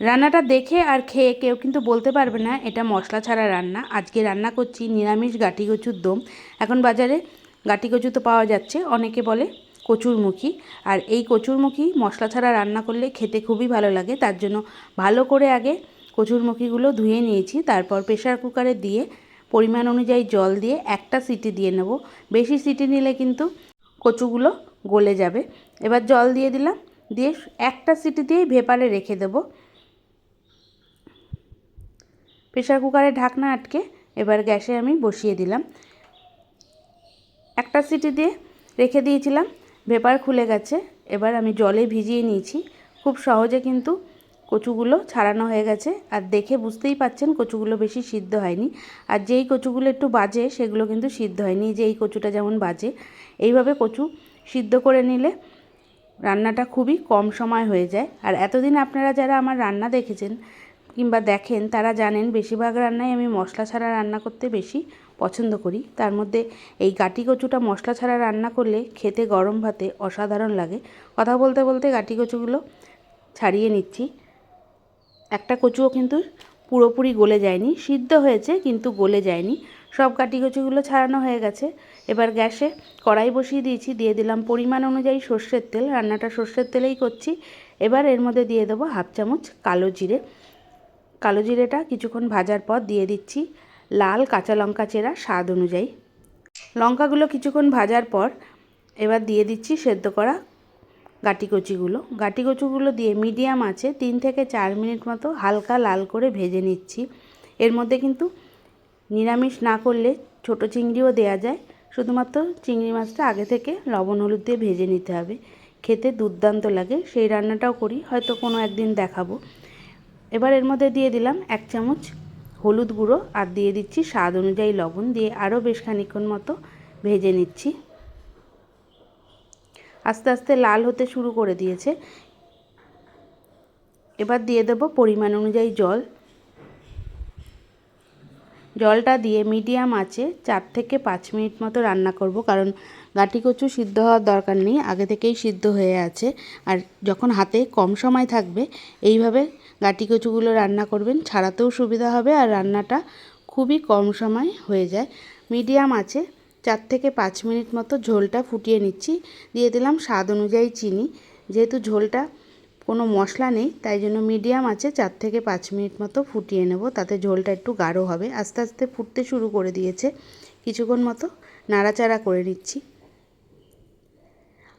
রান্নাটা দেখে আর খেয়ে কেউ কিন্তু বলতে পারবে না, এটা মশলা ছাড়া রান্না। আজকে রান্না করছি নিরামিষ গাটি কচুর দম। এখন বাজারে গাটি কচু তো পাওয়া যাচ্ছে, অনেকে বলে কচুরমুখী। আর এই কচুরমুখী মশলা ছাড়া রান্না করলে খেতে খুবই ভালো লাগে, তার জন্য ভালো করে আগে কচুরমুখীগুলো ধুয়ে নিয়েছি, তারপর প্রেশার কুকারে দিয়ে পরিমাণ অনুযায়ী জল দিয়ে একটা সিটি দিয়ে নেব। বেশি সিটি নিলে কিন্তু কচুগুলো গলে যাবে। এবার জল দিয়ে দিলাম, দিয়ে একটা সিটি দিয়েই ভেপারে রেখে দেবো। প্রেশার কুকারে ঢাকনা আটকে এবার গ্যাসে আমি বসিয়ে দিলাম। একটা সিটি দিয়ে রেখে দিয়েছিলাম, ভেপার খুলে গেছে, এবার আমি জলে ভিজিয়ে নিয়েছি। খুব সহজে কিন্তু কচুগুলো ছাড়ানো হয়ে গেছে, আর দেখে বুঝতেই পাচ্ছেন কচুগুলো বেশি সিদ্ধ হয়নি। আর যেই কচুগুলো একটু বাজে, সেগুলো কিন্তু সিদ্ধ হয়নি যে এই কচুটা যেমন বাজে। এইভাবে কচু সিদ্ধ করে নিলে রান্নাটা খুবই কম সময় হয়ে যায়। আর এতদিন আপনারা যারা আমার রান্না দেখেছেন কিংবা দেখেন তারা জানেন বেশিরভাগ রান্নায় আমি মশলা ছাড়া রান্না করতে বেশি পছন্দ করি। তার মধ্যে এই গাটি কচুটা মশলা ছাড়া রান্না করলে খেতে গরম ভাতে অসাধারণ লাগে। কথা বলতে বলতে গাটি কচুগুলো ছাড়িয়ে নিচ্ছি। একটা কচুও কিন্তু পুরোপুরি গলে যায়নি। সিদ্ধ হয়েছে কিন্তু গলে যায়নি। সব কাটি কচুগুলো ছাড়ানো হয়ে গেছে। এবার গ্যাসে কড়াই বসিয়ে দিয়েছি। দিয়ে দিলাম পরিমাণ অনুযায়ী সর্ষের তেল। রান্নাটা সর্ষের তেলেই করছি। এবার এর মধ্যে দিয়ে দেবো হাফ চামচ কালো জিরে। কালো জিরেটা কিছুক্ষণ ভাজার পর দিয়ে দিচ্ছি লাল কাঁচা লঙ্কা চেরা স্বাদ অনুযায়ী। লঙ্কাগুলো কিছুক্ষণ ভাজার পর এবার দিয়ে দিচ্ছি সেদ্ধ করা গাটি কচিগুলো গাটি কচুগুলো দিয়ে মিডিয়াম আছে তিন থেকে চার মিনিট মতো হালকা লাল করে ভেজে নিচ্ছি। এর মধ্যে কিন্তু নিরামিষ না করলে ছোট চিংড়িও দেয়া যায়। শুধুমাত্র চিংড়ি মাছটা আগে থেকে লবণ হলুদ দিয়ে ভেজে নিতে হবে। খেতে দুর্দান্ত লাগে। সেই রান্নাটাও করি, হয়তো কোনো একদিন দেখাবো। এবার এর মধ্যে দিয়ে দিলাম এক চামচ হলুদ গুঁড়ো আর দিয়ে দিচ্ছি স্বাদ অনুযায়ী লবণ দিয়ে আরও বেশ খানিক্ষণ মতো ভেজে নিচ্ছি। আস্তে আস্তে লাল হতে শুরু করে দিয়েছে। এবার দিয়ে দেব পরিমাণ অনুযায়ী জল। জলটা দিয়ে মিডিয়াম আছে চার থেকে পাঁচ মিনিট মতো রান্না করব, কারণ গাঁটি কচু সিদ্ধ হওয়ার দরকার নেই, আগে থেকেই সিদ্ধ হয়ে আছে। আর যখন হাতে কম সময় থাকবে, এইভাবে গাঁটি কচুগুলো রান্না করবেন, ছাড়াতেও সুবিধা হবে আর রান্নাটা খুবই কম সময় হয়ে যায়। মিডিয়াম আছে চার থেকে পাঁচ মিনিট মতো ঝোলটা ফুটিয়ে নিচ্ছি। দিয়ে দিলাম স্বাদ অনুযায়ী চিনি। যেহেতু ঝোলটা কোনো মশলা নেই, তাই জন্য মিডিয়াম আছে, চার থেকে পাঁচ মিনিট মতো ফুটিয়ে নেব। তাতে ঝোলটা একটু গাঢ় হবে। আস্তে আস্তে ফুটতে শুরু করে দিয়েছে। কিছুক্ষণ মতো নাড়াচাড়া করে নিচ্ছি।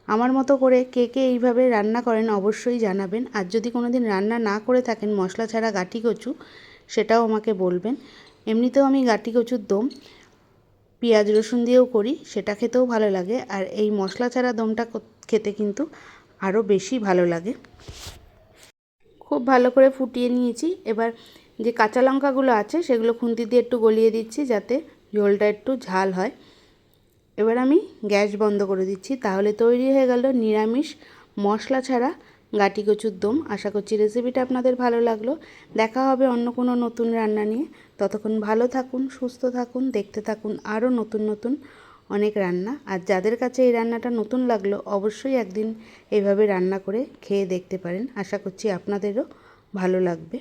আমার মতো করে কে কে এইভাবে রান্না করেন অবশ্যই জানাবেন। আর যদি কোনো দিন রান্না না করে থাকেন, মশলা ছাড়া গাটি কচু, সেটাও আমাকে বলবেন। এমনিতেও আমি গাটি কচুর দম পেঁয়াজ রসুন দিয়েও করি, সেটা খেতেও ভালো লাগে। আর এই মশলা ছাড়া দমটা খেতে কিন্তু আরও বেশি ভালো লাগে। খুব ভালো করে ফুটিয়ে নিয়েছি। এবার যে কাঁচা লঙ্কাগুলো আছে, সেগুলো খুন্তি দিয়ে একটু গলিয়ে দিচ্ছি যাতে ঝোলটা একটু ঝাল হয়। এবার আমি গ্যাস বন্ধ করে দিচ্ছি। তাহলে তৈরি হয়ে গেল নিরামিষ মশলা ছাড়া গাটি কচুর দম। আশা করছি রেসিপিটা আপনাদের ভালো লাগল। দেখা হবে অন্য কোনো নতুন রান্না নিয়ে। ততক্ষণ ভালো থাকুন, সুস্থ থাকুন, দেখতে থাকুন, আরও নতুন নতুন অনেক রান্না। আর যাদের কাছে এই রান্নাটা নতুন লাগল, অবশ্যই একদিন এইভাবে রান্না করে খেয়ে দেখতে পারেন। আশা করছি আপনাদেরও ভালো লাগবে।